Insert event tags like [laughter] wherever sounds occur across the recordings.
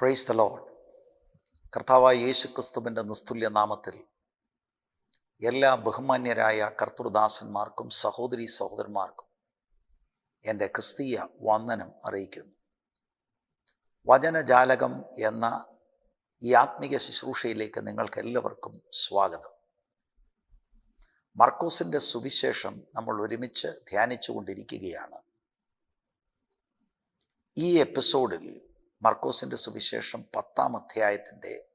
Praise the load കർത്താവായ യേശു ക്രിസ്തുവിന്റെ നിസ്തുല്യ നാമത്തിൽ എല്ലാ ബഹുമാന്യരായ കർത്തൃദാസന്മാർക്കും സഹോദരി സഹോദരന്മാർക്കും എന്റെ ക്രിസ്തീയ വന്ദനം അറിയിക്കുന്നു. വചനജാലകം എന്ന ഈ ആത്മീക ശുശ്രൂഷയിലേക്ക് നിങ്ങൾക്ക് എല്ലാവർക്കും സ്വാഗതം. മർക്കോസിന്റെ സുവിശേഷം നമ്മൾ ഒരുമിച്ച് ധ്യാനിച്ചു കൊണ്ടിരിക്കുകയാണ് ഈ എപ്പിസോഡിൽ മർക്കോസിന്റെ സുവിശേഷം പത്താം അധ്യായത്തിന്റെ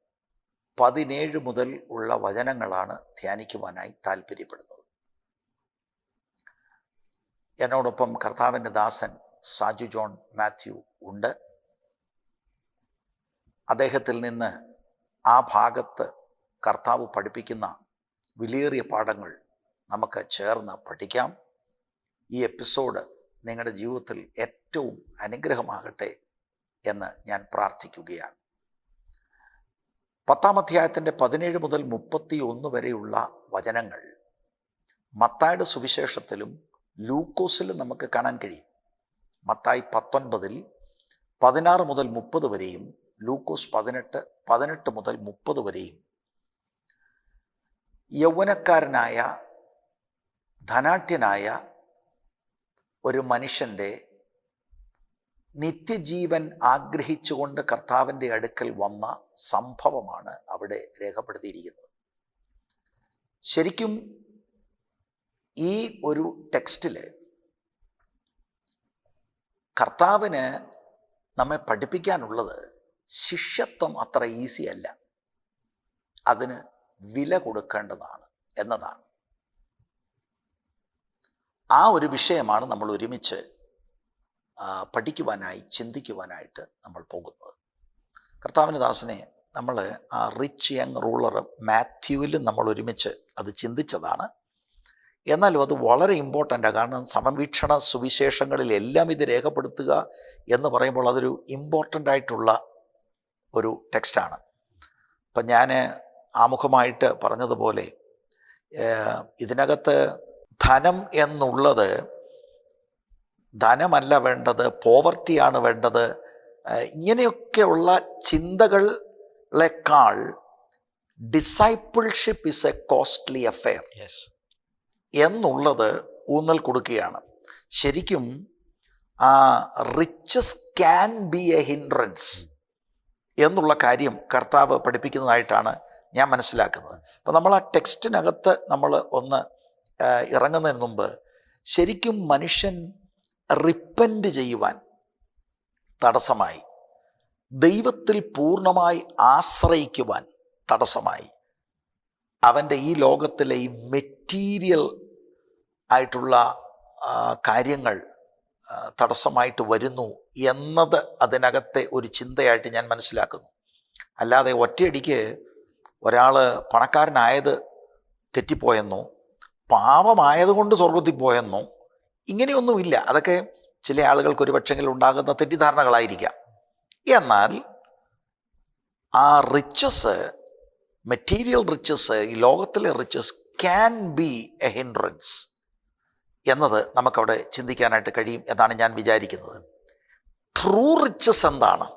പതിനേഴ് മുതൽ ഉള്ള വചനങ്ങളാണ് ധ്യാനിക്കുവാനായി താല്പര്യപ്പെടുന്നത് എന്നോടൊപ്പം കർത്താവിന്റെ ദാസൻ സാജു ജോൺ മാത്യു ഉണ്ട്. അദ്ദേഹത്തിൽ നിന്ന് ആ ഭാഗത്ത് കർത്താവ് പഠിപ്പിക്കുന്ന വിലയേറിയ പാഠങ്ങൾ നമുക്ക് ചേർന്ന് പഠിക്കാം. ഈ എപ്പിസോഡ് നിങ്ങളുടെ ജീവിതത്തിൽ ഏറ്റവും അനുഗ്രഹമാകട്ടെ എന്ന് ഞാൻ പ്രാർത്ഥിക്കുകയാണ്. പത്താം അധ്യായത്തിന്റെ പതിനേഴ് മുതൽ മുപ്പത്തി ഒന്ന് വരെയുള്ള വചനങ്ങൾ മത്തായുടെ സുവിശേഷത്തിലും ലൂക്കോസിൽ നമുക്ക് കാണാൻ കഴിയും. മത്തായി പത്തൊൻപതിൽ പതിനാറ് മുതൽ മുപ്പത് വരെയും ലൂക്കോസ് പതിനെട്ട് പതിനെട്ട് മുതൽ മുപ്പത് വരെയും യൗവനക്കാരനായ ധനാഠ്യനായ ഒരു മനുഷ്യന്റെ നിത്യജീവൻ ആഗ്രഹിച്ചുകൊണ്ട് കർത്താവിന്റെ അടുക്കൽ വന്ന സംഭവമാണ് അവിടെ രേഖപ്പെടുത്തിയിരിക്കുന്നത്. ശരിക്കും ഈ ഒരു ടെക്സ്റ്റിൽ കർത്താവിന് നമ്മെ പഠിപ്പിക്കാനുള്ളത് ശിഷ്യത്വം അത്ര ഈസി അല്ല. അതിന് വില കൊടുക്കേണ്ടതാണ് എന്നതാണ്. ആ ഒരു വിഷയമാണ് നമ്മൾ ഒരുമിച്ച് പഠിക്കുവാനായി ചിന്തിക്കുവാനായിട്ട് നമ്മൾ പോകുന്നത്. കർത്താവിന് ദാസനെ നമ്മൾ ആ റിച്ച് യങ് റൂളർ മാത്യുവിലും നമ്മൾ ഒരുമിച്ച് അത് ചിന്തിച്ചതാണ്. എന്നാലും അത് വളരെ ഇമ്പോർട്ടന്റാണ് കാരണം സമവീക്ഷണ സുവിശേഷങ്ങളിലെല്ലാം ഇത് രേഖപ്പെടുത്തുക എന്ന് പറയുമ്പോൾ അതൊരു ഇമ്പോർട്ടന്റ് ആയിട്ടുള്ള ഒരു ടെക്സ്റ്റാണ് അപ്പം ഞാൻ ആമുഖമായിട്ട് പറഞ്ഞതുപോലെ ഇതിനകത്ത് ധനം എന്നുള്ളത് ധനമല്ല വേണ്ടത് പോവർട്ടിയാണ് വേണ്ടത്. ഇങ്ങനെയൊക്കെയുള്ള ചിന്തകളെക്കാൾ discipleship is a costly affair എന്നുള്ളത് ഊന്നൽ കൊടുക്കുകയാണ്. ശരിക്കും ആ riches can be a hindrance എന്നുള്ള കാര്യം കർത്താവ് പഠിപ്പിക്കുന്നതായിട്ടാണ് ഞാൻ മനസ്സിലാക്കുന്നത്. അപ്പോൾ നമ്മൾ ആ ടെക്സ്റ്റിനകത്ത് നമ്മൾ ഒന്ന് ഇറങ്ങുന്നതിന് മുമ്പ് ശരിക്കും മനുഷ്യൻ റിപ്പന്റ് ചെയ്യുവാൻ തടസ്സമായി. ദൈവത്തിൽ പൂർണമായി ആശ്രയിക്കുവാൻ തടസ്സമായി. അവന്റെ ഈ ലോകത്തിലെ ഈ മെറ്റീരിയൽ ആയിട്ടുള്ള കാര്യങ്ങൾ തടസ്സമായിട്ട് വരുന്നു എന്നത് അതിനകത്തെ ഒരു ചിന്തയായിട്ട് ഞാൻ മനസ്സിലാക്കുന്നു. അല്ലാതെ ഒറ്റയടിക്ക് ഒരാൾ പണക്കാരനായത് തെറ്റിപ്പോയെന്നോ പാപമായതുകൊണ്ട് സ്വർഗത്തിൽ പോയെന്നോ ഇങ്ങനെയൊന്നുമില്ല. അതൊക്കെ ചില ആളുകൾക്ക് ഒരുപക്ഷെങ്കിൽ ഉണ്ടാകുന്ന തെറ്റിദ്ധാരണകളായിരിക്കാം. എന്നാൽ ആ റിച്ചസ് മെറ്റീരിയൽ റിച്ചസ് ഈ ലോകത്തിലെ riches can be a hindrance എന്നത് നമുക്കവിടെ ചിന്തിക്കാനായിട്ട് കഴിയും എന്നാണ് ഞാൻ വിചാരിക്കുന്നത്. ട്രൂ റിച്ചസ് എന്താണ്?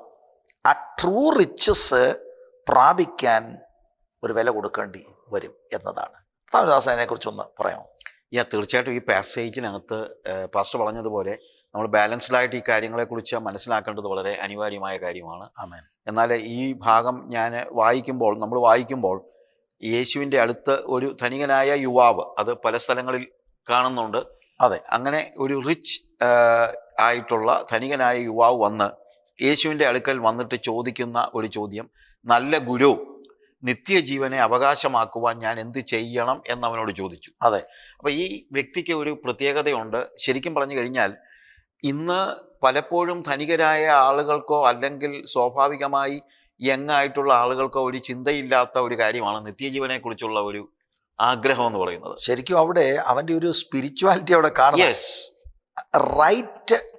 ആ ട്രൂ റിച്ചസ് പ്രാപിക്കാൻ ഒരു വില കൊടുക്കേണ്ടി വരും എന്നതാണ്. താമരദാസനെ കുറിച്ചൊന്ന് പറയാമോ? യാ തീർച്ചയായിട്ടും ഈ പാസേജിനകത്ത് പാസ്റ്റർ പറഞ്ഞതുപോലെ നമ്മൾ ബാലൻസ്ഡ് ആയിട്ട് ഈ കാര്യങ്ങളെക്കുറിച്ച് മനസ്സിലാക്കേണ്ടത് വളരെ അനിവാര്യമായ കാര്യമാണ്. ആമേൻ. എന്നാൽ ഈ ഭാഗം ഞാൻ വായിക്കുമ്പോൾ നമ്മൾ വായിക്കുമ്പോൾ യേശുവിന്റെ അടുത്ത് ഒരു ധനികനായ യുവാവ് അത് പല സ്ഥലങ്ങളിൽ കാണുന്നുണ്ട്. അതെ. അങ്ങനെ ഒരു റിച്ച് ആയിട്ടുള്ള ധനികനായ യുവാവ് വന്ന് യേശുവിന്റെ അടുക്കൽ വന്നിട്ട് ചോദിക്കുന്ന ഒരു ചോദ്യം നല്ല ഗുരു നിത്യജീവനെ അവകാശമാക്കുവാൻ ഞാൻ എന്ത് ചെയ്യണം എന്നവനോട് ചോദിച്ചു. അതെ. അപ്പോൾ ഈ വ്യക്തിക്ക് ഒരു പ്രത്യേകതയുണ്ട്. ശരിക്കും പറഞ്ഞു കഴിഞ്ഞാൽ ഇന്ന് പലപ്പോഴും ധനികരായ ആളുകൾക്കോ അല്ലെങ്കിൽ സ്വാഭാവികമായി യങ്ങായിട്ടുള്ള ആളുകൾക്കോ ഒരു ചിന്തയില്ലാത്ത ഒരു കാര്യമാണ് നിത്യജീവനെക്കുറിച്ചുള്ള ഒരു ആഗ്രഹം എന്ന് പറയുന്നത്. ശരിക്കും അവിടെ അവന്റെ ഒരു സ്പിരിച്വാലിറ്റി അവിടെ കാണാം യെസ് റൈറ്റ്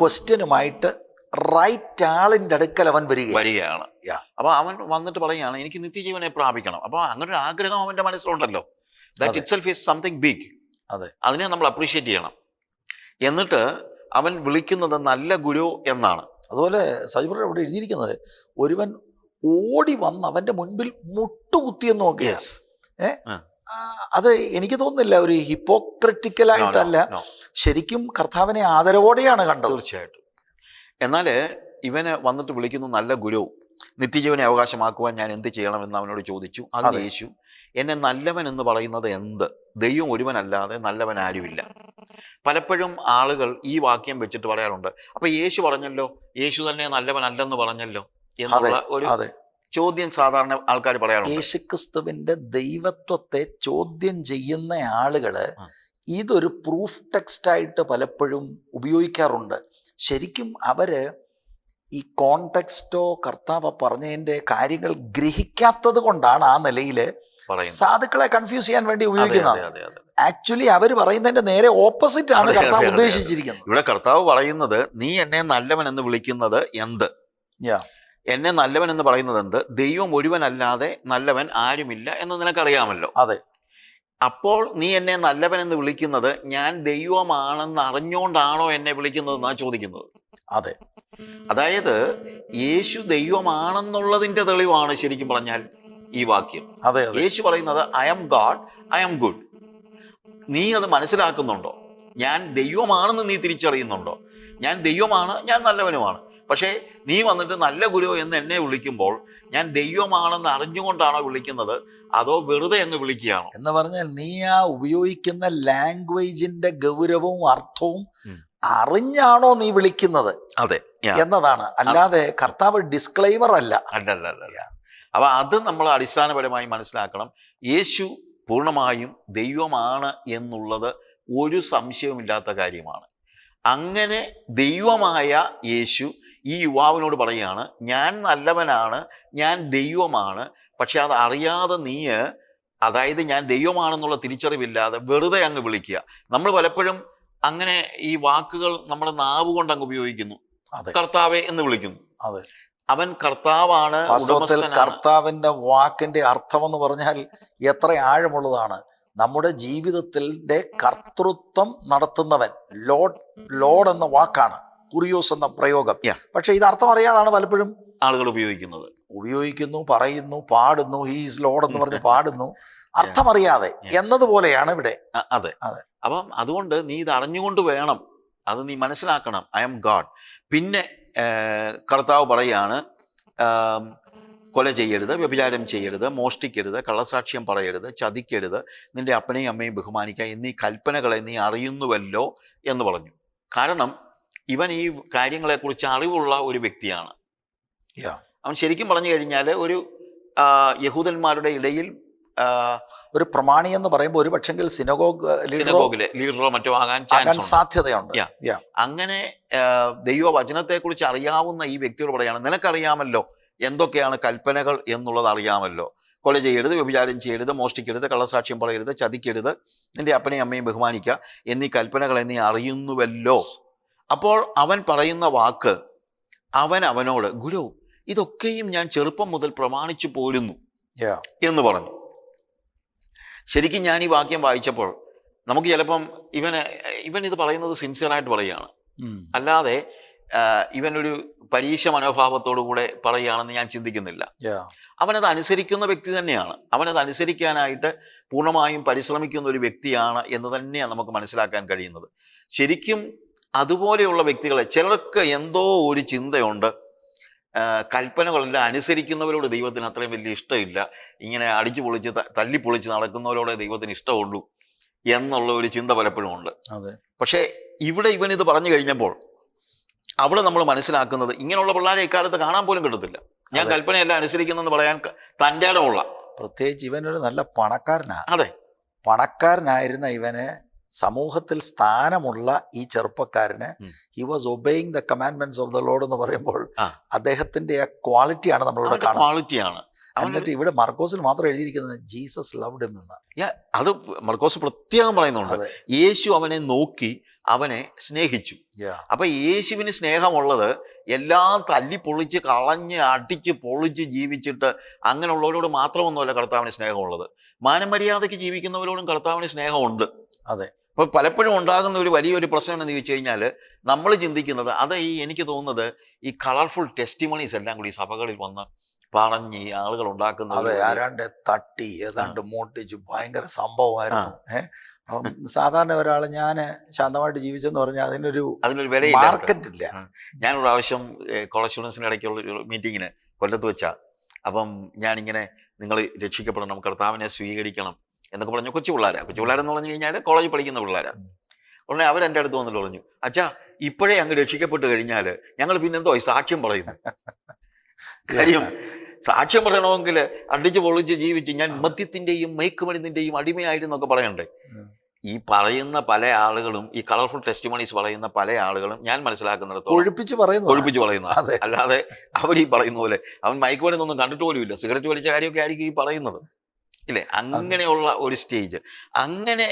ക്വസ്റ്റ്യനുമായിട്ട് റൈറ്റ് ആളിന്റെ അടുക്കൽ അവൻ വരിക വരികയാണ്. അപ്പൊ അവൻ വന്നിട്ട് പറയുകയാണ് എനിക്ക് നിത്യജീവനെ പ്രാപിക്കണം. അപ്പൊ അങ്ങനെ ഒരു ആഗ്രഹം അവന്റെ മനസ്സിലുണ്ടല്ലോ. That. Itself is something big അതെ. അതിനെ നമ്മൾ അപ്രീഷിയേറ്റ് ചെയ്യണം. എന്നിട്ട് അവൻ വിളിക്കുന്നത് നല്ല ഗുരു എന്നാണ്. അതുപോലെ സജിബർ ഇവിടെ എഴുതിയിരിക്കുന്നത് ഒരുവൻ ഓടി വന്ന് അവന്റെ മുൻപിൽ മുട്ടുകുത്തിയെന്ന് നോക്കിയ. ഏ? അത് എനിക്ക് തോന്നുന്നില്ല ഒരു ഹിപ്പോക്രറ്റിക്കലായിട്ടല്ല. ശരിക്കും കർത്താവിനെ ആദരവോടെയാണ് കണ്ടത്. തീർച്ചയായിട്ടും. എന്നാൽ ഇവനെ വന്നിട്ട് വിളിക്കുന്നു നല്ല ഗുരു. നിത്യജീവനെ അവകാശമാക്കുവാൻ ഞാൻ എന്ത് ചെയ്യണമെന്ന് അവനോട് ചോദിച്ചു. അതിന് അതെ. യേശു എന്നെ നല്ലവൻ എന്ന് പറയുന്നത് എന്ത്? ദൈവം ഒരുവനല്ലാതെ നല്ലവൻ ആരുമില്ല. പലപ്പോഴും ആളുകൾ ഈ വാക്യം വെച്ചിട്ട് പറയാറുണ്ട് അപ്പൊ യേശു പറഞ്ഞല്ലോ യേശു തന്നെ നല്ലവനല്ലെന്ന് പറഞ്ഞല്ലോ? എന്നുള്ള ഒരു ചോദ്യം സാധാരണ ആൾക്കാർ പറയാറുണ്ട്. യേശുക്രിസ്തുവിന്റെ ദൈവത്വത്തെ ചോദ്യം ചെയ്യുന്ന ആളുകൾ. ഇതൊരു പ്രൂഫ് ടെക്സ്റ്റ് ആയിട്ട് പലപ്പോഴും ഉപയോഗിക്കാറുണ്ട്. ശരിക്കും അവർ ഈ കോണ്ടെക്സ്റ്റോ കർത്താവ് പറഞ്ഞതിന്റെ കാര്യങ്ങൾ ഗ്രഹിക്കാത്തത് കൊണ്ടാണ് ആ നിലയിൽ സാധുക്കളെ കൺഫ്യൂസ് ചെയ്യാൻ വേണ്ടി ഉപയോഗിക്കുന്നത്. ആക്ച്വലി അവർ പറയുന്നതിന്റെ നേരെ ഓപ്പോസിറ്റ് ആണ് കർത്താവ്. ഉദ്ദേശിച്ചിരിക്കുന്നത്. ഇവിടെ കർത്താവ് പറയുന്നത് നീ എന്നെ നല്ലവൻ എന്ന് വിളിക്കുന്നത് എന്ത്. എന്നെ നല്ലവൻ എന്ന് പറയുന്നത് എന്ത്? ദൈവം ഒരുവനല്ലാതെ നല്ലവൻ ആരുമില്ല എന്ന് നിനക്കറിയാമല്ലോ. അതെ. അപ്പോൾ നീ എന്നെ നല്ലവൻ എന്ന് വിളിക്കുന്നത് ഞാൻ ദൈവമാണെന്ന് അറിഞ്ഞുകൊണ്ടാണോ എന്നെ വിളിക്കുന്നത് എന്നാ ചോദിക്കുന്നത്? അതെ. അതായത് യേശു ദൈവമാണെന്നുള്ളതിന്റെ തെളിവാണ് ശരിക്കും പറഞ്ഞാൽ ഈ വാക്യം. അതെ യേശു പറയുന്നത് I am God I am good നീ അത് മനസ്സിലാക്കുന്നുണ്ടോ? ഞാൻ ദൈവമാണെന്ന് നീ തിരിച്ചറിയുന്നുണ്ടോ? ഞാൻ ദൈവമാണ് ഞാൻ നല്ലവനുമാണ്. പക്ഷേ നീ വന്നിട്ട് നല്ല ഗുരു എന്ന് എന്നെ വിളിക്കുമ്പോൾ ഞാൻ ദൈവമാണെന്ന് അറിഞ്ഞുകൊണ്ടാണോ വിളിക്കുന്നത്? അതോ വെറുതെ അങ്ങ് വിളിക്കുകയാണോ? എന്ന് പറഞ്ഞാൽ നീ ആ ഉപയോഗിക്കുന്ന ലാംഗ്വേജിന്റെ ഗൗരവവും അർത്ഥവും. അറിഞ്ഞാണോ നീ വിളിക്കുന്നത്? അതെ എന്നതാണ്. അല്ലാതെ കർത്താവ് ഡിസ്ക്ലൈമർ അല്ല. അല്ല അല്ല അപ്പൊ അത് നമ്മൾ അടിസ്ഥാനപരമായി മനസ്സിലാക്കണം. യേശു പൂർണമായും ദൈവമാണ് എന്നുള്ളത് ഒരു സംശയവുമില്ലാത്ത കാര്യമാണ്. അങ്ങനെ ദൈവമായ യേശു ഈ യുവാവിനോട് പറയുകയാണ് ഞാൻ നല്ലവനാണ് ഞാൻ ദൈവമാണ് പക്ഷെ അത് അറിയാതെ നീ അതായത് ഞാൻ ദൈവമാണെന്നുള്ള തിരിച്ചറിവില്ലാതെ വെറുതെ അങ്ങ് വിളിക്കുക. നമ്മൾ പലപ്പോഴും അങ്ങനെ ഈ വാക്കുകൾ നമ്മുടെ നാവ് കൊണ്ട് അങ്ങ് ഉപയോഗിക്കുന്നു കർത്താവെ എന്ന് വിളിക്കുന്നു. അതെ. അവൻ കർത്താവാണ് കർത്താവിന്റെ വാക്കിന്റെ അർത്ഥം എന്ന് പറഞ്ഞാൽ എത്ര ആഴമുള്ളതാണ്. നമ്മുടെ ജീവിതത്തിന്റെ കർത്തൃത്വം നടത്തുന്നവൻ ലോഡ് ലോഡ് എന്ന വാക്കാണ് കുറിയോസ് എന്ന പ്രയോഗം. പക്ഷെ ഇത് അർത്ഥം അറിയാതാണ് പലപ്പോഴും. ആളുകൾ ഉപയോഗിക്കുന്നത്. ഉപയോഗിക്കുന്നു പറയുന്നു പാടുന്നു ഹീസ് ലോഡ് എന്ന് പറഞ്ഞ് [laughs] പാടുന്നു. അർത്ഥമറിയാതെ എന്നതുപോലെയാണ് ഇവിടെ. അതെ. അതെ. അപ്പം അതുകൊണ്ട് നീ ഇത് അറിഞ്ഞുകൊണ്ട് വേണം. അത് നീ മനസ്സിലാക്കണം. ഐ എം ഗാഡ് പിന്നെ കർത്താവ് പറയാണ് കൊല ചെയ്യരുത് വ്യഭിചാരം ചെയ്യരുത് മോഷ്ടിക്കരുത് കള്ളസാക്ഷ്യം പറയരുത് ചതിക്കരുത് നിന്റെ അപ്പനെയും അമ്മയും ബഹുമാനിക്കുക എന്നീ കൽപ്പനകളെ നീ അറിയുന്നുവല്ലോ എന്ന് പറഞ്ഞു. കാരണം ഇവൻ ഈ കാര്യങ്ങളെക്കുറിച്ച് അറിവുള്ള ഒരു വ്യക്തിയാണ്. അവൻ ശരിക്കും പറഞ്ഞു കഴിഞ്ഞാൽ ഒരു യഹൂദന്മാരുടെ ഇടയിൽ ഒരു പ്രമാണി എന്ന് പറയുമ്പോൾ ഒരു പക്ഷെങ്കിൽ സിനഗോഗ് സിനഗോഗിലെ ലീഡറോ മറ്റോ ആകാൻ ആകാൻ സാധ്യതയുണ്ട്. അങ്ങനെ ദൈവവചനത്തെക്കുറിച്ച് അറിയാവുന്ന ഈ വ്യക്തിയോട് പറയാണ് നിനക്കറിയാമല്ലോ എന്തൊക്കെയാണ് കൽപ്പനകൾ എന്നുള്ളത് അറിയാമല്ലോ. കൊല ചെയ്യരുത് വ്യഭിചാരം ചെയ്യരുത് മോഷ്ടിക്കരുത് കള്ളസാക്ഷ്യം പറയരുത് ചതിക്കരുത് നിന്റെ അപ്പനെയും അമ്മയും ബഹുമാനിക്കുക എന്നീ കൽപ്പനകളെ നീ അറിയുന്നുവല്ലോ. അപ്പോൾ അവൻ പറയുന്ന വാക്ക് അവൻ അവനോട് ഗുരു ഇതൊക്കെയും ഞാൻ ചെറുപ്പം മുതൽ പ്രമാണിച്ചു പോരുന്നു. എന്ന് പറഞ്ഞു. ശരിക്കും ഞാൻ ഈ വാക്യം വായിച്ചപ്പോൾ നമുക്ക് ചിലപ്പം ഇവന് ഇവൻ ഇത് പറയുന്നത് സിൻസിയറായിട്ട് പറയുകയാണ്. അല്ലാതെ ഇവനൊരു പരീക്ഷ മനോഭാവത്തോടു കൂടെ പറയുകയാണെന്ന് ഞാൻ ചിന്തിക്കുന്നില്ല. അവനത് അനുസരിക്കുന്ന വ്യക്തി തന്നെയാണ്. അവനത് അനുസരിക്കാനായിട്ട് പൂർണമായും പരിശ്രമിക്കുന്ന ഒരു വ്യക്തിയാണ് എന്ന് തന്നെയാണ് നമുക്ക് മനസ്സിലാക്കാൻ കഴിയുന്നത്. ശരിക്കും അതുപോലെയുള്ള വ്യക്തികളെ ചിലർക്ക് എന്തോ ഒരു ചിന്തയുണ്ട് കൽപ്പനകളെല്ലാം അനുസരിക്കുന്നവരോട് ദൈവത്തിന് അത്രയും വലിയ ഇഷ്ടമില്ല. ഇങ്ങനെ അടിച്ചു പൊളിച്ച് തല്ലി പൊളിച്ച് നടക്കുന്നവരോടെ ദൈവത്തിന് ഇഷ്ടമുള്ളൂ എന്നുള്ള ഒരു ചിന്ത പലപ്പോഴും ഉണ്ട്. അതെ. പക്ഷേ ഇവിടെ ഇവൻ ഇത് പറഞ്ഞു കഴിഞ്ഞപ്പോൾ അവിടെ നമ്മൾ മനസ്സിലാക്കുന്നത് ഇങ്ങനെയുള്ള പിള്ളേരെ ഇക്കാലത്ത് കാണാൻ പോലും കിട്ടത്തില്ല. ഞാൻ കൽപ്പനയല്ല അനുസരിക്കുന്നെന്ന് പറയാൻ തന്റെ ഇടമുള്ള. പ്രത്യേകിച്ച് ഇവനൊരു നല്ല പണക്കാരനാണ് അതെ. പണക്കാരനായിരുന്ന ഇവന് സമൂഹത്തിൽ സ്ഥാനമുള്ള ഈ ചെറുപ്പക്കാരന്. He was obeying the commandments of the Lord എന്ന് പറയുമ്പോൾ. അദ്ദേഹത്തിന്റെ ആ ക്വാളിറ്റിയാണ് നമ്മളിവിടെ ക്വാളിറ്റിയാണ് എന്നിട്ട് ഇവിടെ മർക്കോസിൽ മാത്രം എഴുതിയിരിക്കുന്നത് ജീസസ് ലവ്ഡ് എന്ന്. അത് മർക്കോസ് പ്രത്യേകം പറയുന്നുണ്ട്. യേശു അവനെ നോക്കി അവനെ സ്നേഹിച്ചു. അപ്പൊ യേശുവിന് സ്നേഹമുള്ളത് എല്ലാം തല്ലി പൊളിച്ച് കളഞ്ഞ് അടിച്ച് പൊളിച്ച് ജീവിച്ചിട്ട് അങ്ങനെയുള്ളവരോട് മാത്രമൊന്നുമല്ല കർത്താവിന് സ്നേഹമുള്ളത്. മാനമര്യാദയ്ക്ക് ജീവിക്കുന്നവരോടും കർത്താവിന് സ്നേഹമുണ്ട്. അതെ. അപ്പോൾ പലപ്പോഴും ഉണ്ടാകുന്ന ഒരു വലിയൊരു പ്രശ്നം എന്ന് ചോദിച്ചു കഴിഞ്ഞാൽ നമ്മൾ ചിന്തിക്കുന്നത് അത് ഈ എനിക്ക് തോന്നുന്നത് ഈ കളർഫുൾ ടെസ്റ്റിമണീസ് എല്ലാം കൂടി ഈ സഭകളിൽ വന്ന് പറഞ്ഞ് ഈ ആളുകൾ ഉണ്ടാക്കുന്നത് അതെ ആരാണ്ട് തട്ടി ഏതാണ്ട് മോട്ടിച്ച് ഭയങ്കര സംഭവമായിരുന്നു. സാധാരണ ഒരാൾ ഞാൻ ശാന്തമായിട്ട് ജീവിച്ചെന്ന് പറഞ്ഞാൽ അതിനൊരു അതിനൊരു വില മാർക്കറ്റ് ഇല്ല ഞാൻ ഒരു പ്രാവശ്യം കോളേജ് സ്റ്റുഡൻസിന്റെ ഇടയ്ക്കുള്ള ഒരു മീറ്റിങ്ങിന് കൊല്ലത്ത് വെച്ചാൽ അപ്പം ഞാനിങ്ങനെ നിങ്ങൾ രക്ഷിക്കപ്പെടണം കർത്താവിനെ സ്വീകരിക്കണം എന്നൊക്കെ പറഞ്ഞു കൊച്ചു പിള്ളേരാണ് കൊച്ചു പിള്ളേരെന്ന് പറഞ്ഞു കഴിഞ്ഞാൽ കോളേജിൽ പഠിക്കുന്ന പിള്ളേരാണ് ഉടനെ അവരെന്റെ അടുത്ത് വന്നിട്ട് പറഞ്ഞു അച്ഛാ ഇപ്പോഴേ അങ്ങ് രക്ഷിക്കപ്പെട്ട് കഴിഞ്ഞാൽ ഞങ്ങൾ പിന്നെന്തോ എന്തോ സാക്ഷ്യം പറയുന്നു. [laughs] കാര്യം സാക്ഷ്യം പറയണമെങ്കിൽ അടിച്ച് പൊളിച്ച് ജീവിച്ച് ഞാൻ മദ്യത്തിന്റെയും മയക്കുമരുന്നിന്റെയും അടിമയായിരുന്നൊക്കെ പറയണ്ടേ. ഈ പറയുന്ന പല ആളുകളും ഈ കളർഫുൾ ടെസ്റ്റിമണീസ് പറയുന്ന പല ആളുകളും ഞാൻ മനസ്സിലാക്കുന്നിടത്തോളം ഒഴിപ്പിച്ച് പറയുന്നു ഒഴിപ്പിച്ച് പറയുന്നു അതെ. അല്ലാതെ അവർ ഈ പറയുന്ന പോലെ അവൻ മയക്കുമരുന്നൊന്നും കണ്ടിട്ട് പോലും ഇല്ല സിഗരറ്റ് വലിച്ച കാര്യമൊക്കെ ആയിരിക്കും ഈ പറയുന്നത്. ഇല്ലേ? അങ്ങനെയുള്ള ഒരു സ്റ്റേജ് അങ്ങനെ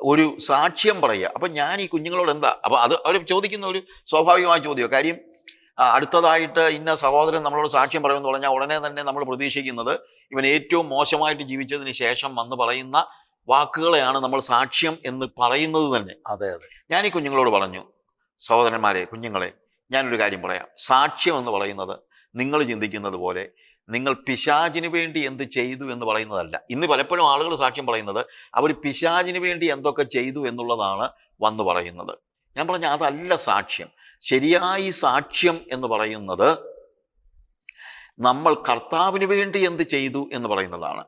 ഒരു സാക്ഷ്യം പറയുക. അപ്പം ഞാൻ ഈ കുഞ്ഞുങ്ങളോട് എന്താ അപ്പോൾ അത് അവർ ചോദിക്കുന്ന ഒരു സ്വാഭാവികമായ ചോദ്യമാണ് കാര്യം അടുത്തതായിട്ട് ഇന്ന സഹോദരൻ നമ്മളോട് സാക്ഷ്യം പറയുമെന്ന് പറഞ്ഞാൽ ഉടനെ തന്നെ നമ്മൾ പ്രതീക്ഷിക്കുന്നത് ഇവൻ ഏറ്റവും മോശമായിട്ട് ജീവിച്ചതിന് ശേഷം വന്ന് പറയുന്ന വാക്കുകളെയാണ് നമ്മൾ സാക്ഷ്യം എന്ന് പറയുന്നത് തന്നെ. അതെ അതെ. ഞാൻ ഈ കുഞ്ഞുങ്ങളോട് പറഞ്ഞു സഹോദരന്മാരെ കുഞ്ഞുങ്ങളെ ഞാനൊരു കാര്യം പറയാം. സാക്ഷ്യം എന്ന് പറയുന്നത് നിങ്ങൾ ചിന്തിക്കുന്നത് പോലെ നിങ്ങൾ പിശാചിന് വേണ്ടി എന്ത് ചെയ്തു എന്ന് പറയുന്നതല്ല. ഇന്ന് പലപ്പോഴും ആളുകൾ സാക്ഷ്യം പറയുന്നത് അവർ പിശാചിന് വേണ്ടി എന്തൊക്കെ ചെയ്തു എന്നുള്ളതാണ് വന്നു പറയുന്നത്. ഞാൻ പറഞ്ഞ അതല്ല സാക്ഷ്യം. ശരിയായി സാക്ഷ്യം എന്ന് പറയുന്നത് നമ്മൾ കർത്താവിന് വേണ്ടി എന്ത് ചെയ്തു എന്ന് പറയുന്നതാണ്.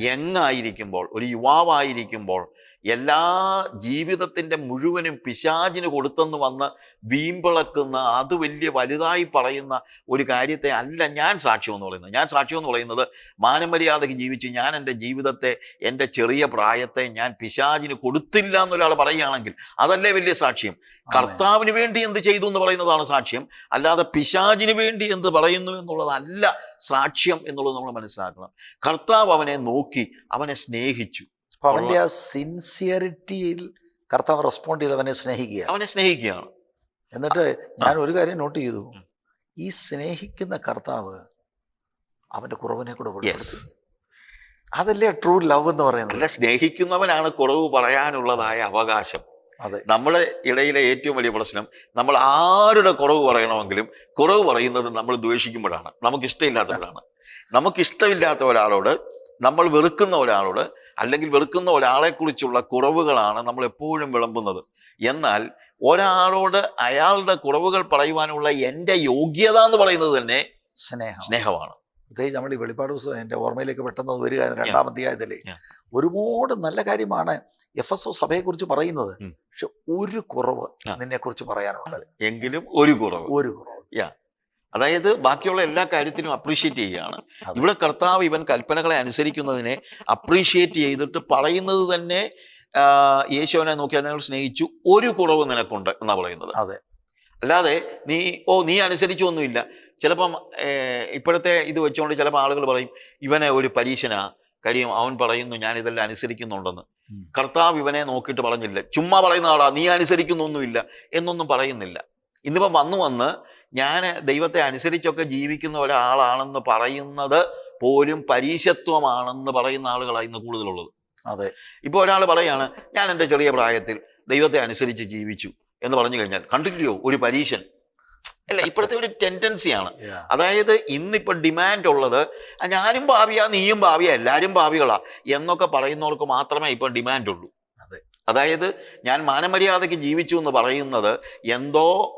യങ് ആയിരിക്കുമ്പോൾ ഒരു യുവാവായിരിക്കുമ്പോൾ എല്ലാ ജീവിതത്തിന്റെ മുഴുവനും പിശാചിന് കൊടുത്തെന്ന് വന്ന് വീമ്പിളക്കുന്ന അത് വലിയ വലുതായി പറയുന്ന ഒരു കാര്യത്തെ അല്ല ഞാൻ സാക്ഷ്യം എന്ന് പറയുന്നത്. ഞാൻ സാക്ഷ്യം എന്ന് പറയുന്നത് മാനമര്യാദയ്ക്ക് ജീവിച്ച് ഞാൻ എന്റെ ജീവിതത്തെ എന്റെ ചെറിയ പ്രായത്തെ ഞാൻ പിശാചിന് കൊടുത്തില്ല എന്നൊരാൾ പറയുകയാണെങ്കിൽ അതല്ലേ വലിയ സാക്ഷ്യം. കർത്താവിന് വേണ്ടി എന്ത് ചെയ്തു എന്ന് പറയുന്നതാണ് സാക്ഷ്യം. അല്ലാതെ പിശാചിന് വേണ്ടി എന്ത് പറയുന്നു എന്നുള്ളതല്ല സാക്ഷ്യം എന്നുള്ളത് നമ്മൾ മനസ്സിലാക്കണം. കർത്താവ് അവനെ നോക്കി അവനെ സ്നേഹിച്ചു. അപ്പൊ അവന്റെ ആ സിൻസിയറിറ്റിയിൽ കർത്താവ് റെസ്പോണ്ട് ചെയ്ത് അവനെ സ്നേഹിക്കുക അവനെ സ്നേഹിക്കുകയാണ്. എന്നിട്ട് ഞാൻ ഒരു കാര്യം നോട്ട് ചെയ്തു. ഈ സ്നേഹിക്കുന്ന കർത്താവ് അവന്റെ കുറവിനെ കൂടെ വെളിപ്പെടുത്തി അതല്ലേ ട്രൂ ലവ് എന്ന് പറയുന്നത്? അല്ല സ്നേഹിക്കുന്നവനാണ് കുറവ് പറയാനുള്ളതായ അവകാശം. അതെ. നമ്മുടെ ഇടയിലെ ഏറ്റവും വലിയ പ്രശ്നം നമ്മൾ ആരുടെ കുറവ് പറയണമെങ്കിലും കുറവ് പറയുന്നത് നമ്മൾ ദ്വേഷിക്കുമ്പോഴാണ്. നമുക്ക് ഇഷ്ടമില്ലാത്തവരാണ് നമുക്ക് ഇഷ്ടമില്ലാത്ത ഒരാളോട് നമ്മൾ വെറുക്കുന്ന ഒരാളോട് അല്ലെങ്കിൽ വെറുക്കുന്ന ഒരാളെക്കുറിച്ചുള്ള കുറവുകളാണ് നമ്മൾ എപ്പോഴും വിളമ്പുന്നത്. എന്നാൽ ഒരാളോട് അയാളുടെ കുറവുകൾ പറയുവാനുള്ള എന്റെ യോഗ്യത എന്ന് പറയുന്നത് തന്നെ സ്നേഹം സ്നേഹമാണ്. പ്രത്യേകിച്ച് നമ്മൾ ഈ വെളിപ്പാട് പുസ്തകം എന്റെ ഓർമ്മയിലേക്ക് പെട്ടെന്ന് അത് വരിക രണ്ടാം അധ്യായത്തിലെ ഒരുപാട് നല്ല കാര്യമാണ് എഫ് എസ് ഒ സഭയെ കുറിച്ച് പറയുന്നത് പക്ഷെ ഒരു കുറവ് നിന്നെക്കുറിച്ച് നിന്നെ കുറിച്ച് പറയാനുള്ളത്. എങ്കിലും ഒരു കുറവ്. ഒരു കുറവ്. അതായത് ബാക്കിയുള്ള എല്ലാ കാര്യത്തിനും അപ്രീഷിയേറ്റ് ചെയ്യുകയാണ്. ഇവിടെ കർത്താവ് ഇവൻ കൽപ്പനകളെ അനുസരിക്കുന്നതിനെ അപ്രീഷിയേറ്റ് ചെയ്തിട്ട് പറയുന്നത് തന്നെ യേശുവിനെ നോക്കി അതിനെ സ്നേഹിച്ചു. ഒരു കുറവ് നിനക്കുണ്ട് എന്നാ പറയുന്നത്. അതെ. അല്ലാതെ നീ ഓ നീ അനുസരിച്ചു ഒന്നുമില്ല ചിലപ്പം ഇപ്പോഴത്തെ ഇത് വെച്ചുകൊണ്ട് ചിലപ്പോൾ ആളുകൾ പറയും ഇവനെ ഒരു പരീക്ഷനാ. കാര്യം അവൻ പറയുന്നു ഞാൻ ഇതെല്ലാം അനുസരിക്കുന്നുണ്ടെന്ന്. കർത്താവ് ഇവനെ നോക്കിയിട്ട് പറഞ്ഞില്ല. ചുമ്മാ പറയുന്ന ആളാ. നീ അനുസരിക്കുന്നൊന്നുമില്ല എന്നൊന്നും പറയുന്നില്ല. ഇന്നിപ്പം വന്നു വന്ന് ഞാൻ ദൈവത്തെ അനുസരിച്ചൊക്കെ ജീവിക്കുന്ന ഒരാളാണെന്ന് പറയുന്നത് പോലും പരീശത്വമാണെന്ന് പറയുന്ന ആളുകളാണ് ഇന്ന് കൂടുതലുള്ളത്. അതെ. ഇപ്പോൾ ഒരാൾ പറയാണ് ഞാൻ എന്റെ ചെറിയ പ്രായത്തിൽ ദൈവത്തെ അനുസരിച്ച് ജീവിച്ചു. എന്ന് പറഞ്ഞു കഴിഞ്ഞാൽ കണ്ടില്ലയോ ഒരു പരീശൻ. അല്ല ഇപ്പോഴത്തെ ഒരു ടെൻഡൻസിയാണ്. അതായത് ഇന്നിപ്പോൾ ഡിമാൻഡ് ഉള്ളത് ഞാനും ഭാവിയാ നീയും ഭാവിയാ എല്ലാവരും ഭാവികളാ എന്നൊക്കെ പറയുന്നവർക്ക് മാത്രമേ ഇപ്പോൾ ഡിമാൻഡ് ഉള്ളൂ. അതെ. അതായത് ഞാൻ മാനമര്യാദയ്ക്ക് ജീവിച്ചു എന്ന് പറയുന്നത് എന്തോ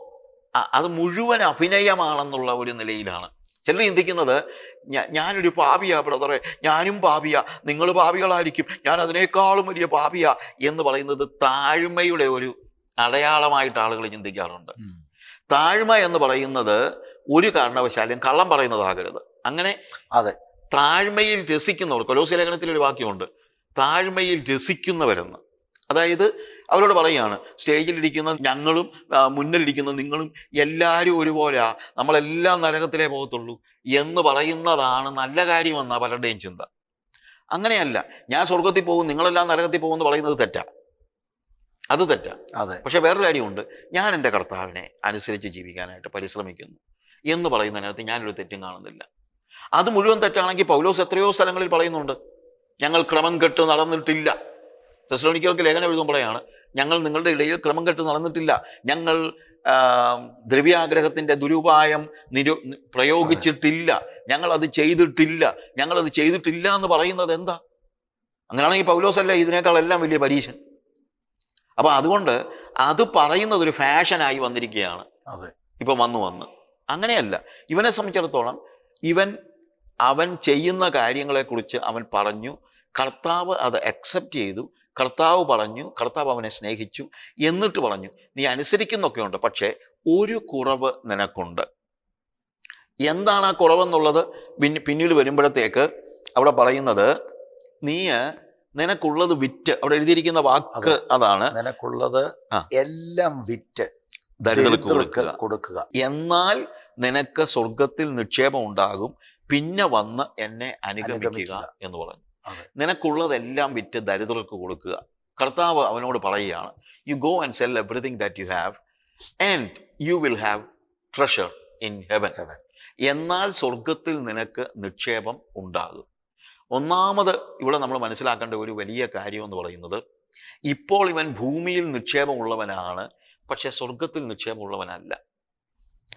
അത് മുഴുവൻ അഭിനയമാണെന്നുള്ള ഒരു നിലയിലാണ്. ചിലർ ചിന്തിക്കുന്നത് ഞാൻ ഞാനൊരു പാപിയാ ബ്രദറെ. ഞാനും പാപിയാ. നിങ്ങൾ പാപികളായിരിക്കും. ഞാൻ അതിനേക്കാളും വലിയ പാപിയാ എന്ന് പറയുന്നത് താഴ്മയുടെ ഒരു അടയാളമായിട്ട് ആളുകൾ ചിന്തിക്കാറുണ്ട്. താഴ്മ എന്ന് പറയുന്നത് ഒരു കാരണവശാലും കള്ളം പറയുന്നതാകരുത്. അങ്ങനെ അതെ. താഴ്മയിൽ രസിക്കുന്നവർ കൊലോസി ലേഖനത്തിൽ ഒരു വാക്യമുണ്ട്. താഴ്മയിൽ രസിക്കുന്നവരെന്ന്. അതായത് അവരോട് പറയുകയാണ് സ്റ്റേജിലിരിക്കുന്ന ഞങ്ങളും മുന്നിലിരിക്കുന്ന നിങ്ങളും എല്ലാവരും ഒരുപോലെയാ. നമ്മളെല്ലാം നരകത്തിലേ പോകത്തുള്ളൂ. എന്ന് പറയുന്നതാണ് നല്ല കാര്യമെന്ന പലരുടെയും ചിന്ത. അങ്ങനെയല്ല ഞാൻ സ്വർഗത്തിൽ പോകും നിങ്ങളെല്ലാം നരകത്തിൽ പോകും എന്ന് പറയുന്നത് തെറ്റാ. അത് തെറ്റാ. അതെ. പക്ഷെ വേറൊരു കാര്യമുണ്ട് ഞാൻ എന്റെ കർത്താവിനെ അനുസരിച്ച് ജീവിക്കാനായിട്ട് പരിശ്രമിക്കുന്നു എന്ന് പറയുന്നതിനകത്ത് ഞാനൊരു തെറ്റും കാണുന്നില്ല. അത് മുഴുവൻ തെറ്റാണെങ്കിൽ പൗലോസ് എത്രയോ സ്ഥലങ്ങളിൽ പറയുന്നുണ്ട് ഞങ്ങൾ ക്രമം കെട്ട് നടന്നിട്ടില്ല. തെസ്ലോനിക്കർക്ക് ലേഖനം എഴുതുമ്പോഴാണ് ഞങ്ങൾ നിങ്ങളുടെ ഇടയിൽ ക്രമം കെട്ട് നടന്നിട്ടില്ല. ഞങ്ങൾ ദ്രവ്യാഗ്രഹത്തിന്റെ ദുരുപായം നിരു പ്രയോഗിച്ചിട്ടില്ല. ഞങ്ങളത് ചെയ്തിട്ടില്ല. ഞങ്ങളത് ചെയ്തിട്ടില്ല എന്ന് പറയുന്നത് എന്താ? അങ്ങനെയാണെങ്കിൽ പൗലോസല്ല ഇതിനേക്കാളെല്ലാം വലിയ പരീശൻ? അപ്പോൾ അതുകൊണ്ട് അത് പറയുന്നത് ഒരു ഫാഷനായി വന്നിരിക്കുകയാണ്. അതെ. ഇപ്പം വന്നു വന്ന്. അങ്ങനെയല്ല. ഇവനെ സംബന്ധിച്ചിടത്തോളം ഇവൻ അവൻ ചെയ്യുന്ന കാര്യങ്ങളെക്കുറിച്ച് അവൻ പറഞ്ഞു. കർത്താവ് അത് അക്സെപ്റ്റ് ചെയ്തു. കർത്താവ് പറഞ്ഞു കർത്താവ് അവനെ സ്നേഹിച്ചു എന്നിട്ട് പറഞ്ഞു നീ അനുസരിക്കുന്നൊക്കെ ഉണ്ട് പക്ഷേ ഒരു കുറവ് നിനക്കുണ്ട്. എന്താണ് ആ കുറവെന്നുള്ളത്? പിന്നെ പിന്നീട് വരുമ്പോഴത്തേക്ക് അവിടെ പറയുന്നത് നീ നിനക്കുള്ളത് വിറ്റ് അവിടെ എഴുതിയിരിക്കുന്ന വാക്ക് അതാണ്. നിനക്കുള്ളത് എല്ലാം വിറ്റ് ദരിദ്രർക്ക് കൊടുക്കുക. കൊടുക്കുക. എന്നാൽ നിനക്ക് സ്വർഗത്തിൽ നിക്ഷേപം ഉണ്ടാകും പിന്നെ വന്ന് എന്നെ അനുഗമിക്കുക. എന്ന് പറഞ്ഞു. നിനക്കുള്ളതെല്ലാം വിറ്റ് ദരിദ്രർക്ക് കൊടുക്കുക. കർത്താവ് അവനോട് പറയുകയാണ് you go and sell everything that you have and you will have treasure in heaven heaven എന്നാൽ സ്വർഗത്തിൽ നിനക്ക് നിക്ഷേപം ഉണ്ടാകും. ഒന്നാമത് ഇവിടെ നമ്മൾ മനസ്സിലാക്കേണ്ട ഒരു വലിയ കാര്യം എന്ന് പറയുന്നത് ഇപ്പോൾ ഇവൻ ഭൂമിയിൽ നിക്ഷേപമുള്ളവനാണ് പക്ഷെ സ്വർഗത്തിൽ നിക്ഷേപമുള്ളവനല്ല.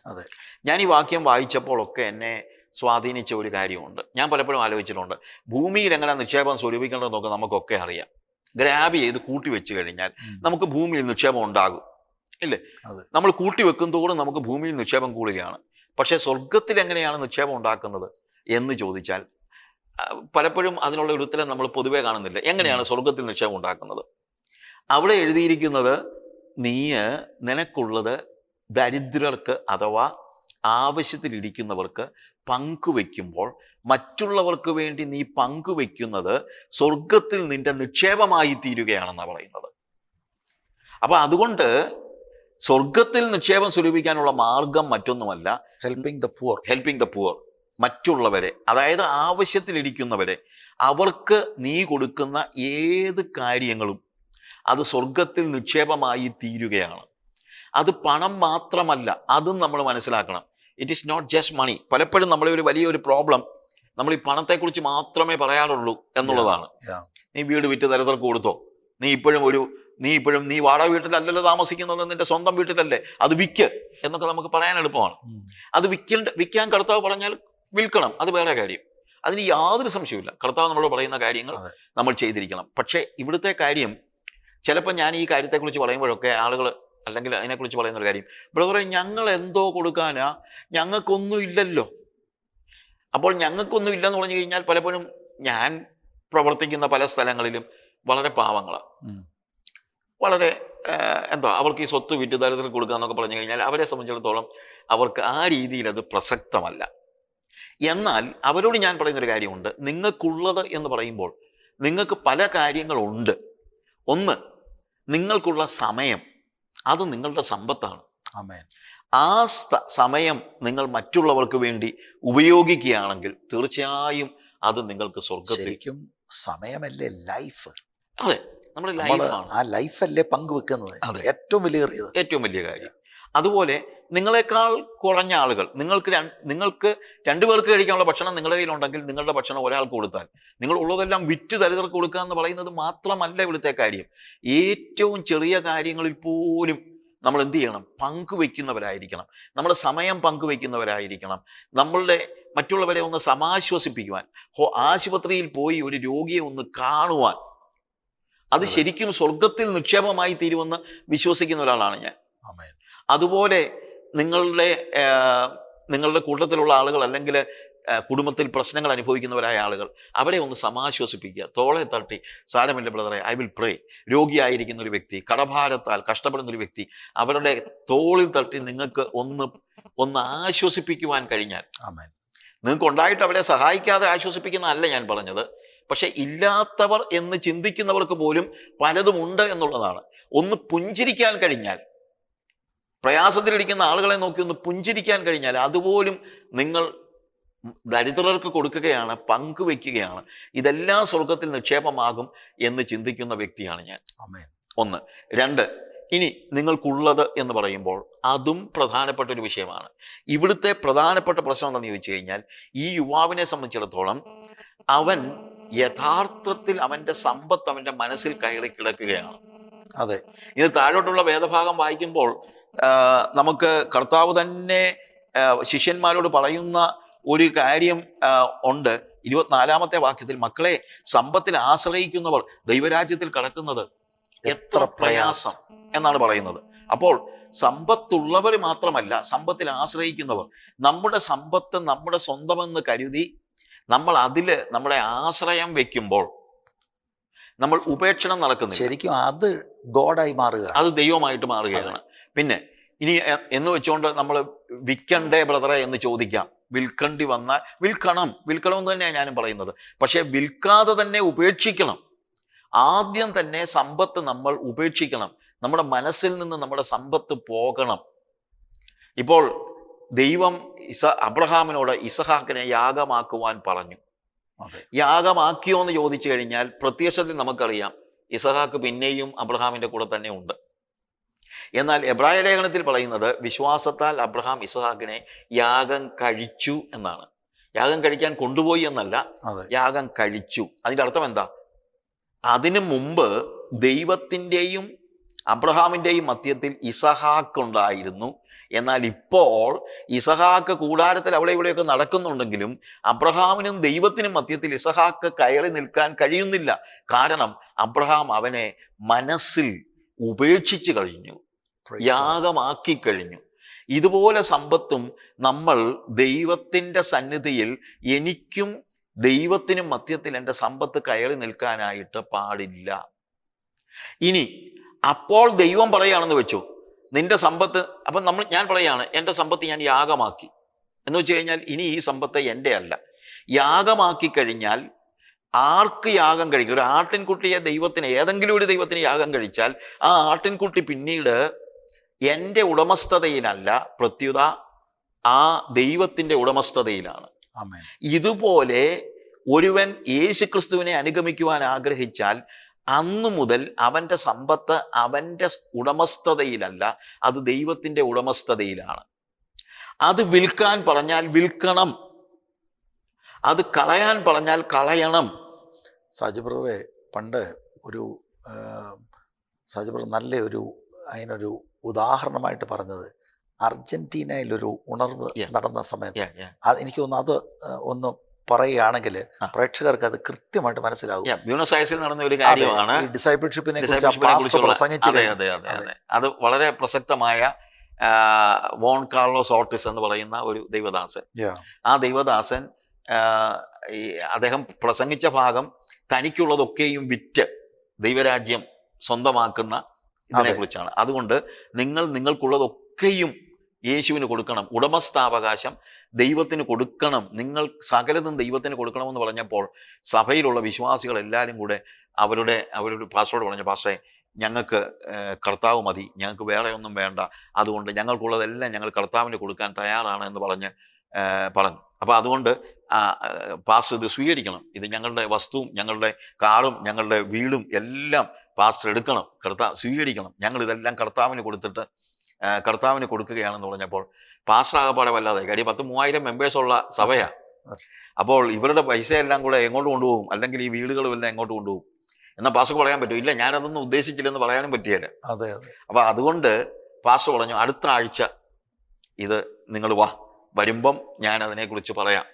അതെ. ഞാൻ ഈ വാക്യം വായിച്ചപ്പോഴൊക്കെ എന്നെ സ്വാധീനിച്ച ഒരു കാര്യമുണ്ട്. ഞാൻ പലപ്പോഴും ആലോചിച്ചിട്ടുണ്ട്. ഭൂമിയിൽ എങ്ങനെ നിക്ഷേപം സ്വരൂപിക്കേണ്ടതെന്നൊക്കെ നമുക്കൊക്കെ അറിയാം. ഗ്രാബ് ചെയ്ത് കൂട്ടി വെച്ച് കഴിഞ്ഞാൽ നമുക്ക് ഭൂമിയിൽ നിക്ഷേപം ഉണ്ടാകും. ഇല്ലേ? നമ്മൾ കൂട്ടി വെക്കും തോറും നമുക്ക് ഭൂമിയിൽ നിക്ഷേപം കൂടുകയാണ്. പക്ഷേ സ്വർഗത്തിൽ എങ്ങനെയാണ് നിക്ഷേപം ഉണ്ടാക്കുന്നത് എന്ന് ചോദിച്ചാൽ പലപ്പോഴും അതിനുള്ള ഒരു ഉത്തരം നമ്മൾ പൊതുവേ കാണുന്നില്ല. എങ്ങനെയാണ് സ്വർഗത്തിൽ നിക്ഷേപം ഉണ്ടാക്കുന്നത്? അവിടെ എഴുതിയിരിക്കുന്നത് നീ നിനക്കുള്ളത് ദരിദ്രർക്ക് അഥവാ ആവശ്യത്തിലിരിക്കുന്നവർക്ക് പങ്കുവെക്കുമ്പോൾ മറ്റുള്ളവർക്ക് വേണ്ടി നീ പങ്കുവെക്കുന്നത് സ്വർഗത്തിൽ നിന്റെ നിക്ഷേപമായി തീരുകയാണെന്നാണ് പറയുന്നത്. അപ്പൊ അതുകൊണ്ട് സ്വർഗത്തിൽ നിക്ഷേപം സ്വരൂപിക്കാനുള്ള മാർഗം മറ്റൊന്നുമല്ല. Helping the poor helping the poor മറ്റുള്ളവരെ അതായത് ആവശ്യത്തിലിരിക്കുന്നവരെ അവർക്ക് നീ കൊടുക്കുന്ന ഏത് കാര്യങ്ങളും അത് സ്വർഗത്തിൽ നിക്ഷേപമായി തീരുകയാണ് അത് പണം മാത്രമല്ല അതും നമ്മൾ മനസ്സിലാക്കണം. It is not just money പലപ്പോഴും നമ്മളെ ഒരു വലിയൊരു പ്രോബ്ലം നമ്മൾ ഈ പണത്തെക്കുറിച്ച് മാത്രമേ പറയാറുള്ളൂ എന്നുള്ളതാണ്. നീ വീട് വിറ്റ് തരത്തിൽ കൊടുത്തോ? നീ ഇപ്പോഴും ഒരു നീ ഇപ്പോഴും നീ വാടക വീട്ടിലല്ലല്ലോ താമസിക്കുന്നത് നിന്റെ സ്വന്തം വീട്ടിലല്ലേ? അത് വിൽക്ക് എന്നൊക്കെ നമുക്ക് പറയാൻ എളുപ്പമാണ്. അത് വിൽക്കേണ്ട വിൽക്കാൻ കർത്താവ് പറഞ്ഞാൽ വിൽക്കണം. അത് വേറെ കാര്യം. അതിന് യാതൊരു സംശയമില്ല കർത്താവ് നമ്മളോട് പറയുന്ന കാര്യങ്ങൾ നമ്മൾ ചെയ്തിരിക്കണം. പക്ഷേ ഇവിടുത്തെ കാര്യം ചിലപ്പോൾ ഞാൻ ഈ കാര്യത്തെക്കുറിച്ച് പറയുമ്പോഴൊക്കെ ആളുകൾ അല്ലെങ്കിൽ അതിനെക്കുറിച്ച് പറയുന്ന ഒരു കാര്യം. ബ്രദറെ ഞങ്ങൾ എന്തോ കൊടുക്കാനാ? ഞങ്ങൾക്കൊന്നും ഇല്ലല്ലോ. അപ്പോൾ ഞങ്ങൾക്കൊന്നും ഇല്ലെന്ന് പറഞ്ഞു കഴിഞ്ഞാൽ പലപ്പോഴും ഞാൻ പ്രവർത്തിക്കുന്ന പല സ്ഥലങ്ങളിലും വളരെ പാവങ്ങളാണ് വളരെ എന്തോ അവർക്ക് ഈ സ്വത്ത് വിറ്റ് ദരിദ്രത്തിൽ കൊടുക്കുക എന്നൊക്കെ പറഞ്ഞു കഴിഞ്ഞാൽ അവരെ സംബന്ധിച്ചിടത്തോളം അവർക്ക് ആ രീതിയിൽ അത് പ്രസക്തമല്ല. എന്നാൽ അവരോട് ഞാൻ പറയുന്നൊരു കാര്യമുണ്ട്. നിങ്ങൾക്കുള്ളത് എന്ന് പറയുമ്പോൾ നിങ്ങൾക്ക് പല കാര്യങ്ങളുണ്ട്. ഒന്ന് നിങ്ങൾക്കുള്ള സമയം. അത് നിങ്ങളുടെ സമ്പത്താണ്. ആ സമയം നിങ്ങൾ മറ്റുള്ളവർക്ക് വേണ്ടി ഉപയോഗിക്കുകയാണെങ്കിൽ തീർച്ചയായും അത് നിങ്ങൾക്ക് സ്വർഗത്തിലേക്കും സമയമല്ലേ ലൈഫ്? അതെ നമ്മുടെ ലൈഫ് ലൈഫാണ്. ആ ലൈഫല്ലേ പങ്കുവെക്കുന്നത്. അതെ. ഏറ്റവും വലിയ ഏറ്റവും വലിയ കാര്യം. അതുപോലെ നിങ്ങളെക്കാൾ കുറഞ്ഞ ആളുകൾ. നിങ്ങൾക്ക് നിങ്ങൾക്ക് രണ്ടുപേർക്ക് കഴിക്കാനുള്ള ഭക്ഷണം നിങ്ങളുടെ കയ്യിലുണ്ടെങ്കിൽ നിങ്ങളുടെ ഭക്ഷണം ഒരാൾക്ക് കൊടുത്താൽ. നിങ്ങൾ ഉള്ളതെല്ലാം വിറ്റ് ദരിദ്രർക്ക് കൊടുക്കുക എന്ന് പറയുന്നത് മാത്രമല്ല ഇവിടുത്തെ കാര്യം. ഏറ്റവും ചെറിയ കാര്യങ്ങളിൽ പോലും നമ്മൾ എന്ത് ചെയ്യണം? പങ്കുവെക്കുന്നവരായിരിക്കണം. നമ്മുടെ സമയം പങ്കുവെക്കുന്നവരായിരിക്കണം. നമ്മളുടെ മറ്റുള്ളവരെ ഒന്ന് സമാശ്വസിപ്പിക്കുവാൻ ഹോ ആശുപത്രിയിൽ പോയി ഒരു രോഗിയെ ഒന്ന് കാണുവാൻ. അത് ശരിക്കും സ്വർഗത്തിൽ നിക്ഷേപമായി തീരുമെന്ന് വിശ്വസിക്കുന്ന ഒരാളാണ് ഞാൻ. അതുപോലെ നിങ്ങളുടെ നിങ്ങളുടെ കൂട്ടത്തിലുള്ള ആളുകൾ അല്ലെങ്കിൽ കുടുംബത്തിൽ പ്രശ്നങ്ങൾ അനുഭവിക്കുന്നവരായ ആളുകൾ അവരെ ഒന്ന് സമാശ്വസിപ്പിക്കുക. തോളെ തട്ടി സാരമില്ല ബ്രദറെ ഐ വിൽ പ്രേ. രോഗിയായിരിക്കുന്ന ഒരു വ്യക്തി കടഭാരത്താൽ കഷ്ടപ്പെടുന്ന ഒരു വ്യക്തി അവരുടെ തോളിൽ തട്ടി നിങ്ങൾക്ക് ഒന്ന് ഒന്ന് ആശ്വസിപ്പിക്കുവാൻ കഴിഞ്ഞാൽ നിങ്ങൾക്ക് ഉണ്ടായിട്ട് അവരെ സഹായിക്കാതെ ആശ്വസിപ്പിക്കുന്നതല്ല ഞാൻ പറഞ്ഞത്. പക്ഷേ ഇല്ലാത്തവർ എന്ന് ചിന്തിക്കുന്നവർക്ക് പോലും പലതുമുണ്ട് എന്നുള്ളതാണ്. ഒന്ന് പുഞ്ചിരിക്കാൻ കഴിഞ്ഞാൽ പ്രയാസത്തിലിരിക്കുന്ന ആളുകളെ നോക്കി ഒന്ന് പുഞ്ചിരിക്കാൻ കഴിഞ്ഞാൽ അതുപോലും നിങ്ങൾ ദരിദ്രർക്ക് കൊടുക്കുകയാണ് പങ്കുവെക്കുകയാണ്. ഇതെല്ലാം സ്വർഗത്തിൽ നിക്ഷേപമാകും എന്ന് ചിന്തിക്കുന്ന വ്യക്തിയാണ് ഞാൻ. ഒന്ന്. രണ്ട്. ഇനി നിങ്ങൾക്കുള്ളത് എന്ന് പറയുമ്പോൾ അതും പ്രധാനപ്പെട്ട ഒരു വിഷയമാണ്. ഇവിടുത്തെ പ്രധാനപ്പെട്ട പ്രശ്നം എന്താണെന്ന് ചോദിച്ചു കഴിഞ്ഞാൽ ഈ യുവാവിനെ സംബന്ധിച്ചിടത്തോളം അവൻ യഥാർത്ഥത്തിൽ അവന്റെ സമ്പത്ത് അവന്റെ മനസ്സിൽ കയറി കിടക്കുകയാണ്. അതെ. ഇത് താഴോട്ടുള്ള വേദഭാഗം വായിക്കുമ്പോൾ നമുക്ക് കർത്താവ് തന്നെ ശിഷ്യന്മാരോട് പറയുന്ന ഒരു കാര്യം ഉണ്ട്. ഇരുപത്തിനാലാമത്തെ വാക്യത്തിൽ മക്കളെ സമ്പത്തിൽ ആശ്രയിക്കുന്നവർ ദൈവരാജ്യത്തിൽ കടക്കുന്നത് എത്ര പ്രയാസം? എന്നാണ് പറയുന്നത്. അപ്പോൾ സമ്പത്തുള്ളവർ മാത്രമല്ല സമ്പത്തിൽ ആശ്രയിക്കുന്നവർ നമ്മുടെ സമ്പത്ത് നമ്മുടെ സ്വന്തമെന്ന് കരുതി നമ്മൾ അതിൽ നമ്മുടെ ആശ്രയം വെക്കുമ്പോൾ നമ്മൾ ഉപേക്ഷണം നടക്കുന്നു ശരിക്കും അത് ഗോഡായി മാറുക. അത് ദൈവമായിട്ട് മാറുകയാണ്. പിന്നെ ഇനി എന്ന് വെച്ചുകൊണ്ട് നമ്മൾ വിൽക്കണ്ടേ ബ്രദറെ എന്ന് ചോദിക്കാം. വിൽക്കേണ്ടി വന്നാൽ വിൽക്കണം. വിൽക്കണം എന്ന് തന്നെയാണ് ഞാനും പറയുന്നത്. പക്ഷേ വിൽക്കാതെ തന്നെ ഉപേക്ഷിക്കണം. ആദ്യം തന്നെ സമ്പത്ത് നമ്മൾ ഉപേക്ഷിക്കണം. നമ്മുടെ മനസ്സിൽ നിന്ന് നമ്മുടെ സമ്പത്ത് പോകണം. ഇപ്പോൾ ദൈവം ഇസ അബ്രഹാമിനോട് ഇസഹാക്കിനെ യാഗമാക്കുവാൻ പറഞ്ഞു. അതെ. യാഗമാക്കിയോ എന്ന് ചോദിച്ചു കഴിഞ്ഞാൽ പ്രത്യക്ഷത്തിൽ നമുക്കറിയാം. ഇസഹാക്ക് പിന്നെയും അബ്രഹാമിന്റെ കൂടെ തന്നെ ഉണ്ട്. എന്നാൽ എബ്രായ ലേഖനത്തിൽ പറയുന്നത് വിശ്വാസത്താൽ അബ്രഹാം ഇസഹാക്കിനെ യാഗം കഴിച്ചു എന്നാണ്. യാഗം കഴിക്കാൻ കൊണ്ടുപോയി എന്നല്ല യാഗം കഴിച്ചു. അതിന്റെ അർത്ഥം എന്താ? അതിനു മുമ്പ് ദൈവത്തിന്റെയും അബ്രഹാമിന്റെയും മധ്യത്തിൽ ഇസഹാക്ക് ഉണ്ടായിരുന്നു. എന്നാൽ ഇപ്പോൾ ഇസഹാക്ക് കൂടാരത്തിൽ അവിടെ ഇവിടെയൊക്കെ നടക്കുന്നുണ്ടെങ്കിലും അബ്രഹാമിനും ദൈവത്തിനും മധ്യത്തിൽ ഇസഹാക്ക് കയറി നിൽക്കാൻ കഴിയുന്നില്ല. കാരണം അബ്രഹാം അവനെ മനസ്സിൽ ഉപേക്ഷിച്ചു കഴിഞ്ഞു. യാഗമാക്കി കഴിഞ്ഞു. ഇതുപോലെ സമ്പത്തും നമ്മൾ ദൈവത്തിന്റെ സന്നിധിയിൽ എനിക്കും ദൈവത്തിനും മധ്യത്തിൽ എന്റെ സമ്പത്ത് കയറി നിൽക്കാനായിട്ട് പാടില്ല. ഇനി അപ്പോൾ ദൈവം പറയുകയാണെന്ന് വെച്ചു. നിന്റെ സമ്പത്ത് അപ്പം നമ്മൾ ഞാൻ പറയുകയാണ് എന്റെ സമ്പത്ത് ഞാൻ യാഗമാക്കി. എന്ന് വെച്ച് കഴിഞ്ഞാൽ ഇനി ഈ സമ്പത്ത് എന്റെ അല്ല. യാഗമാക്കി കഴിഞ്ഞാൽ ആർക്ക് യാഗം കഴിക്കും? ഒരു ആട്ടിൻകുട്ടിയെ ദൈവത്തിന് ഏതെങ്കിലും ഒരു ദൈവത്തിന് യാഗം കഴിച്ചാൽ ആ ആട്ടിൻകുട്ടി പിന്നീട് എന്റെ ഉടമസ്ഥതയിലല്ല പ്രത്യുത ആ ദൈവത്തിന്റെ ഉടമസ്ഥതയിലാണ്. ഇതുപോലെ ഒരുവൻ യേശുക്രിസ്തുവിനെ അനുഗമിക്കുവാൻ ആഗ്രഹിച്ചാൽ അന്നു മുതൽ അവന്റെ സമ്പത്ത് അവന്റെ ഉടമസ്ഥതയിലല്ല അത് ദൈവത്തിന്റെ ഉടമസ്ഥതയിലാണ്. അത് വിൽക്കാൻ പറഞ്ഞാൽ വിൽക്കണം. അത് കളയാൻ പറഞ്ഞാൽ കളയണം. സാജി ബ്രദറെ പണ്ട് ഒരു സാജി ബ്രദർ നല്ല ഒരു അതിനൊരു ഉദാഹരണമായിട്ട് പറഞ്ഞത് അർജന്റീനയിലൊരു ഉണർവ് നടന്ന സമയത്ത്. എനിക്ക് തോന്നുന്നു അത് ഒന്ന് പറയുകയാണെങ്കിൽ പ്രേക്ഷകർക്ക് അത് കൃത്യമായിട്ട് ബ്യൂണസ് ആയർസിൽ നടന്ന ഒരു കാര്യമാണ്. ഡിസൈബിൾഷിപ്പിനെ പ്രസംഗിച്ചില്ലേ? അതെ വളരെ പ്രസക്തമായ വോൺ കാർലോസ് ഓർട്ടിസ് എന്ന് പറയുന്ന ഒരു ദൈവദാസൻ. ആ ദൈവദാസൻ അദ്ദേഹം പ്രസംഗിച്ച ഭാഗം തനിക്കുള്ളതൊക്കെയും വിറ്റ് ദൈവരാജ്യം സ്വന്തമാക്കുന്ന ഇതിനെ കുറിച്ചാണ്. അതുകൊണ്ട് നിങ്ങൾ നിങ്ങൾക്കുള്ളതൊക്കെയും യേശുവിന് കൊടുക്കണം. ഉടമസ്ഥാവകാശം ദൈവത്തിന് കൊടുക്കണം. നിങ്ങൾ സകലതും ദൈവത്തിന് കൊടുക്കണമെന്ന് പറഞ്ഞപ്പോൾ സഭയിലുള്ള വിശ്വാസികൾ എല്ലാവരും കൂടെ അവരുടെ അവരുടെ പാസ്റ്ററോട് പറഞ്ഞ പാസ്റ്ററെ ഞങ്ങൾക്ക് കർത്താവ് മതി. ഞങ്ങൾക്ക് വേറെ ഒന്നും വേണ്ട. അതുകൊണ്ട് ഞങ്ങൾക്കുള്ളതെല്ലാം ഞങ്ങൾ കർത്താവിന് കൊടുക്കാൻ തയ്യാറാണ് എന്ന് പറഞ്ഞ് പറഞ്ഞു. അപ്പോൾ അതുകൊണ്ട് പാസ്റ്റർ ഇത് സ്വീകരിക്കണം. ഇത് ഞങ്ങളുടെ വസ്തുവും ഞങ്ങളുടെ കാറും ഞങ്ങളുടെ വീടും എല്ലാം പാസ്റ്റർ എടുക്കണം. കർത്താവ് സ്വീകരിക്കണം. ഞങ്ങൾ ഇതെല്ലാം കർത്താവിന് കൊടുത്തിട്ട് കർത്താവിന് കൊടുക്കുകയാണെന്ന് പറഞ്ഞപ്പോൾ പാസ്റ്റർ ആകപ്പാടെ വല്ലാതെ കാര്യം പത്ത് മൂവായിരം മെമ്പേഴ്സുള്ള സഭയാണ് സഭയാ. അപ്പോൾ ഇവരുടെ പൈസയെല്ലാം എല്ലാം കൂടെ എങ്ങോട്ട് കൊണ്ടുപോകും? അല്ലെങ്കിൽ ഈ വീടുകളും എല്ലാം എങ്ങോട്ട് കൊണ്ടുപോകും? എന്നാൽ പാസ്റ്റർ പറയാൻ പറ്റും ഇല്ല ഞാനതൊന്നും ഉദ്ദേശിച്ചില്ലെന്ന് പറയാനും പറ്റിയല്ല അതെ അപ്പോൾ അപ്പൊ അതുകൊണ്ട് പാസ്റ്റർ പറഞ്ഞു അടുത്ത ആഴ്ച ഇത് നിങ്ങൾ വാ വരുമ്പം ഞാൻ അതിനെക്കുറിച്ച് പറയാം.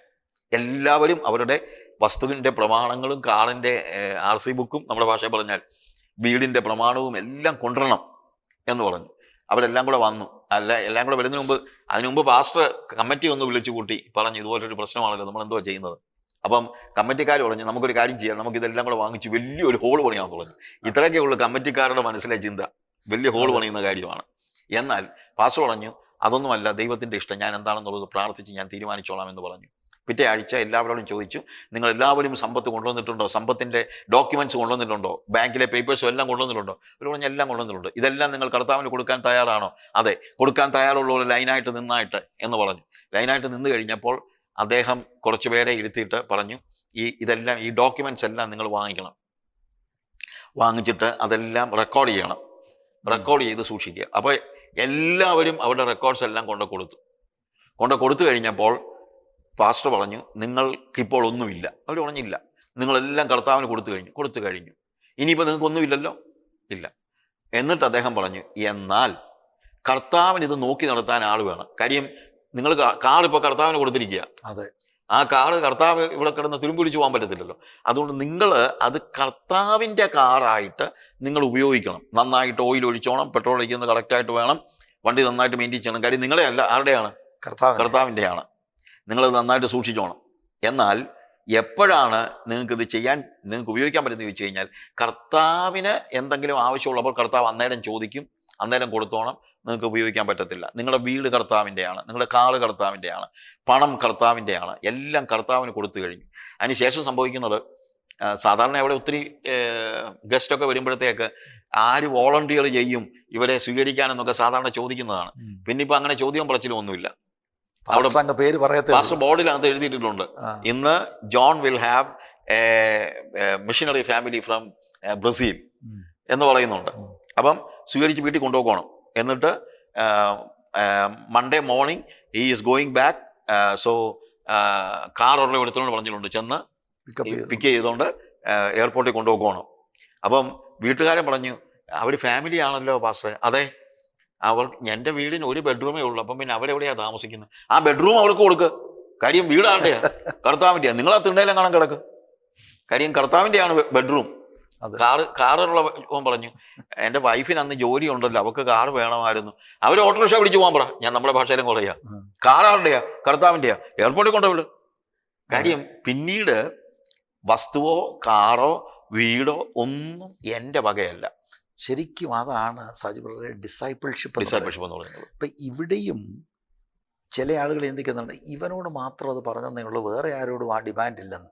എല്ലാവരും അവരുടെ വസ്തുവിന്റെ പ്രമാണങ്ങളും കാറിന്റെ ആർ സി ബുക്കും നമ്മുടെ ഭാഷയിൽ പറഞ്ഞാൽ വീടിന്റെ പ്രമാണവും എല്ലാം കൊണ്ടുവരണം എന്ന് പറഞ്ഞു. അവരെല്ലാം കൂടെ വന്നു. അല്ല എല്ലാം കൂടെ വരുന്നതിന് മുമ്പ് അതിനു മുമ്പ് പാസ്റ്റർ കമ്മിറ്റി ഒന്ന് വിളിച്ചു കൂട്ടി പറഞ്ഞു ഇതുപോലൊരു പ്രശ്നമാണല്ലോ നമ്മൾ എന്തോ ചെയ്യുന്നത്. അപ്പം കമ്മിറ്റിക്കാർ പറഞ്ഞു നമുക്കൊരു കാര്യം ചെയ്യാം. നമുക്ക് ഇതെല്ലാം കൂടെ വാങ്ങിച്ച് വലിയൊരു ഹോൾ പണിയാൻ തുടങ്ങി ഇത്രയൊക്കെ ഉള്ള കമ്മിറ്റിക്കാരുടെ മനസ്സിലെ ചിന്ത. വലിയ ഹോൾ പണിയുന്ന കാര്യമാണ്. എന്നാൽ പാസ്റ്റർ പറഞ്ഞു അതൊന്നുമല്ല ദൈവത്തിന്റെ ഇഷ്ടം. ഞാൻ എന്താണെന്നുള്ളത് പ്രാർത്ഥിച്ച് ഞാൻ തീരുമാനിച്ചോളാം എന്ന് പറഞ്ഞു. പിറ്റേ ആഴ്ച എല്ലാവരോടും ചോദിച്ചു നിങ്ങൾ എല്ലാവരും സമ്പത്ത് കൊണ്ടുവന്നിട്ടുണ്ടോ? സമ്പത്തിന്റെ ഡോക്യുമെന്റ്സ് കൊണ്ടുവന്നിട്ടുണ്ടോ? ബാങ്കിലെ പേപ്പേഴ്സും എല്ലാം കൊണ്ടുവന്നിട്ടുണ്ടോ? ഒരു പറഞ്ഞ എല്ലാം കൊണ്ടുവന്നിട്ടുണ്ട്. ഇതെല്ലാം നിങ്ങൾ കർത്താവിന് കൊടുക്കാൻ തയ്യാറാണോ? അതെ കൊടുക്കാൻ തയ്യാറുള്ള ഒരു ലൈനായിട്ട് നിന്നായിട്ട് എന്ന് പറഞ്ഞു. ലൈനായിട്ട് നിന്ന് കഴിഞ്ഞപ്പോൾ അദ്ദേഹം കുറച്ച് പേരെ ഇരുത്തിയിട്ട് പറഞ്ഞു ഈ ഇതെല്ലാം ഈ ഡോക്യുമെന്റ്സ് എല്ലാം നിങ്ങൾ വാങ്ങിക്കണം. വാങ്ങിച്ചിട്ട് അതെല്ലാം റെക്കോർഡ് ചെയ്യണം. റെക്കോർഡ് ചെയ്ത് സൂക്ഷിക്കുക. അപ്പോൾ എല്ലാവരും അവരുടെ റെക്കോർഡ്സ് എല്ലാം കൊണ്ട് കൊടുത്തു. കൊണ്ട് കൊടുത്തു കഴിഞ്ഞപ്പോൾ പാസ്റ്റർ പറഞ്ഞു നിങ്ങൾക്കിപ്പോൾ ഒന്നുമില്ല. അവർ പറഞ്ഞില്ല. നിങ്ങളെല്ലാം കർത്താവിന് കൊടുത്തു കഴിഞ്ഞു കൊടുത്തു കഴിഞ്ഞു. ഇനിയിപ്പോൾ നിങ്ങൾക്കൊന്നുമില്ലല്ലോ? ഇല്ല. എന്നിട്ട് അദ്ദേഹം പറഞ്ഞു എന്നാൽ കർത്താവിന് ഇത് നോക്കി നടത്താൻ ആൾ വേണം. കാര്യം നിങ്ങൾ കാർ ഇപ്പോൾ കർത്താവിന് കൊടുത്തിരിക്കുക അതെ. ആ കാർ കർത്താവ് ഇവിടെ കിടന്ന് തുരുമ്പിടിച്ച് പോകാൻ പറ്റത്തില്ലല്ലോ. അതുകൊണ്ട് നിങ്ങൾ അത് കർത്താവിന്റെ കാറായിട്ട് നിങ്ങൾ ഉപയോഗിക്കണം. നന്നായിട്ട് ഓയിൽ ഒഴിച്ചോണം പെട്രോൾ ഒഴിക്കുന്നത് കറക്റ്റായിട്ട് വേണം. വണ്ടി നന്നായിട്ട് മെയിന്റെയിൻ ചെയ്യണം. കാര്യം നിങ്ങളെ അല്ല ആരുടെയാണ്? കർത്താവ് കർത്താവിന്റെയാണ്. നിങ്ങളത് നന്നായിട്ട് സൂക്ഷിച്ചോണം. എന്നാൽ എപ്പോഴാണ് നിങ്ങൾക്ക് ഇത് ചെയ്യാൻ നിങ്ങൾക്ക് ഉപയോഗിക്കാൻ പറ്റുന്നത് ചോദിച്ചു കഴിഞ്ഞാൽ കർത്താവിന് എന്തെങ്കിലും ആവശ്യമുള്ളപ്പോൾ കർത്താവ് അന്നേരം ചോദിക്കും അന്നേരം കൊടുത്തോണം നിങ്ങൾക്ക് ഉപയോഗിക്കാൻ പറ്റത്തില്ല. നിങ്ങളുടെ വീട് കർത്താവിന്റെയാണ് നിങ്ങളുടെ കാറ് കർത്താവിന്റെയാണ് പണം കർത്താവിന്റെയാണ് എല്ലാം കർത്താവിന് കൊടുത്തു കഴിഞ്ഞു. അതിനുശേഷം സംഭവിക്കുന്നത് സാധാരണ അവിടെ ഒത്തിരി ഗസ്റ്റൊക്കെ വരുമ്പോഴത്തേക്ക് ആര് വോളണ്ടിയർ ചെയ്യും ഇവരെ സ്വീകരിക്കാനെന്നൊക്കെ സാധാരണ ചോദിക്കുന്നതാണ്. പിന്നെ ഇപ്പം അങ്ങനെ ചോദ്യം പറച്ചിലും പേര് പറയത്തേ പാസ്റ്റർ ബോർഡിനകത്ത് എഴുതിയിട്ടുണ്ട് ഇന്ന് John will have a missionary family from Brazil എന്ന് പറയുന്നുണ്ട്. അപ്പം സ്വീകരിച്ച് വീട്ടിൽ കൊണ്ടുപോകണം. എന്നിട്ട് Monday morning he is going back so car ഉള്ള എടുത്തോണ്ട് പറഞ്ഞിട്ടുണ്ട് ചെന്ന്. പിക്ക് ചെയ്തുകൊണ്ട് എയർപോർട്ടിൽ കൊണ്ടുപോകണം. അപ്പം വീട്ടുകാരൻ പറഞ്ഞു അവർ ഫാമിലി ആണല്ലോ പാസ്റ്റർ അതെ അവർ എന്റെ വീടിന് ഒരു ബെഡ്റൂമേ ഉള്ളൂ. അപ്പം പിന്നെ അവരെവിടെയാണ് താമസിക്കുന്നത് ആ ബെഡ്റൂം അവൾക്ക് കൊടുക്ക്. കാര്യം വീടാണ്ടേ കർത്താവിന്റെയാണ് നിങ്ങളാ ആ തിണ്ണയിലും കാണാൻ കിടക്ക്. കാര്യം കർത്താവിന്റെയാണ് ബെഡ്റൂം അതെ. കാറ് കാറുള്ള പോകാൻ പറഞ്ഞു എന്റെ വൈഫിന് അന്ന് ജോലി ഉണ്ടല്ലോ. അവൾക്ക് കാറ് വേണമായിരുന്നു. അവർ ഓട്ടോറിക്ഷ പിടിച്ച് പോകാൻ പറ. ഞാൻ നമ്മുടെ ഭാഷയിലും കുറയാ. കാറാരുടെയാ കർത്താവിന്റെയാ എയർപോർട്ടിൽ കൊണ്ടുപോയി കാര്യം പിന്നീട് വസ്തുവോ കാറോ വീടോ ഒന്നും എന്റെ വകയല്ല. ശരിക്കും അതാണ് സാജു ബ്രദറെ ഡിസൈപ്പിൾഷിപ്പ് ഡിസൈപ്പിൾഷിപ്പ് എന്ന് പറയുന്നത്. അപ്പം ഇവിടെയും ചില ആളുകൾ ചിന്തിക്കുന്നുണ്ട് ഇവനോട് മാത്രം അത് പറഞ്ഞതേ ഉള്ളൂ. വേറെ ആരോടും ആ ഡിമാൻഡ് ഇല്ലെന്ന്.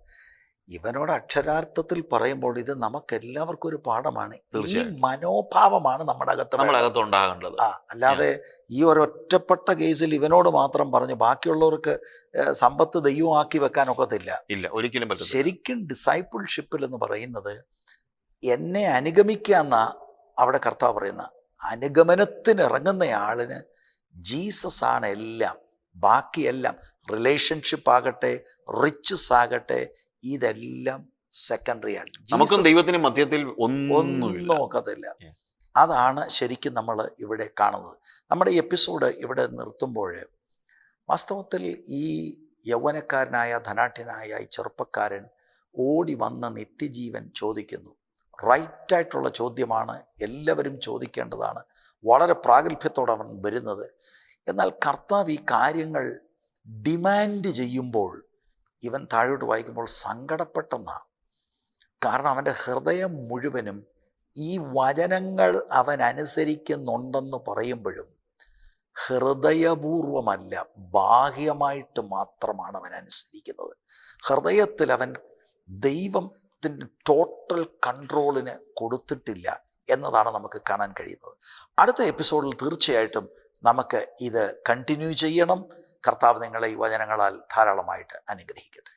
ഇവനോട് അക്ഷരാർത്ഥത്തിൽ പറയുമ്പോൾ ഇത് നമുക്ക് എല്ലാവർക്കും ഒരു പാഠമാണ്. ഈ മനോഭാവമാണ് നമ്മുടെ അകത്ത് നമ്മുടെ അകത്ത് ഉണ്ടാകേണ്ടത്. ആ അല്ലാതെ ഈ ഒരൊറ്റപ്പെട്ട കേസിൽ ഇവനോട് മാത്രം പറഞ്ഞു ബാക്കിയുള്ളവർക്ക് സമ്പത്ത് ദൈവമാക്കി വെക്കാനൊക്കത്തില്ല. ഇല്ല ഒരിക്കലും ശരിക്കും ഡിസൈപ്പിൾഷിപ്പിൽ എന്ന് പറയുന്നത് എന്നെ അനുഗമിക്കുക എന്നാ അവിടെ കർത്താവ് പറയുന്ന അനുഗമനത്തിന് ഇറങ്ങുന്ന ആളിന് ജീസസ് ആണ് എല്ലാം ബാക്കിയെല്ലാം റിലേഷൻഷിപ്പ് ആകട്ടെ റിച്ചസ് ആകട്ടെ ഇതെല്ലാം സെക്കൻഡറി ആണ്. നമുക്കും ദൈവത്തിന് മധ്യത്തിൽ ഒന്നും നോക്കത്തില്ല അതാണ് ശരിക്കും നമ്മൾ ഇവിടെ കാണുന്നത്. നമ്മുടെ ഈ എപ്പിസോഡ് ഇവിടെ നിർത്തുമ്പോൾ വാസ്തവത്തിൽ ഈ യൗവനക്കാരനായ ധനാഠ്യനായ ഈ ചെറുപ്പക്കാരൻ ഓടി വന്ന നിത്യജീവൻ ചോദിക്കുന്നു. റൈറ്റായിട്ടുള്ള ചോദ്യമാണ് എല്ലാവരും ചോദിക്കേണ്ടതാണ്. വളരെ പ്രാഗൽഭ്യത്തോടെ അവൻ വരുന്നത്. എന്നാൽ കർത്താവ് ഈ കാര്യങ്ങൾ ഡിമാൻഡ് ചെയ്യുമ്പോൾ ഇവൻ താഴോട്ട് വായിക്കുമ്പോൾ സങ്കടപ്പെട്ടെന്നാണ് കാരണം അവന്റെ ഹൃദയം മുഴുവനും ഈ വചനങ്ങൾ അവൻ അനുസരിക്കുന്നുണ്ടെന്ന് പറയുമ്പോഴും ഹൃദയപൂർവമല്ല ബാഹ്യമായിട്ട് മാത്രമാണ് അവൻ അനുസരിക്കുന്നത്. ഹൃദയത്തിൽ അവൻ ദൈവത്തിന്റെ ടോട്ടൽ കൺട്രോളിന് കൊടുത്തിട്ടില്ല എന്നതാണ് നമുക്ക് കാണാൻ കഴിയുന്നത്. അടുത്ത എപ്പിസോഡിൽ തീർച്ചയായിട്ടും നമുക്ക് ഇത് കണ്ടിന്യൂ ചെയ്യണം. കർത്താവ് നിങ്ങളെ ഈ വചനങ്ങളാൽ ധാരാളമായിട്ട് അനുഗ്രഹിക്കട്ടെ.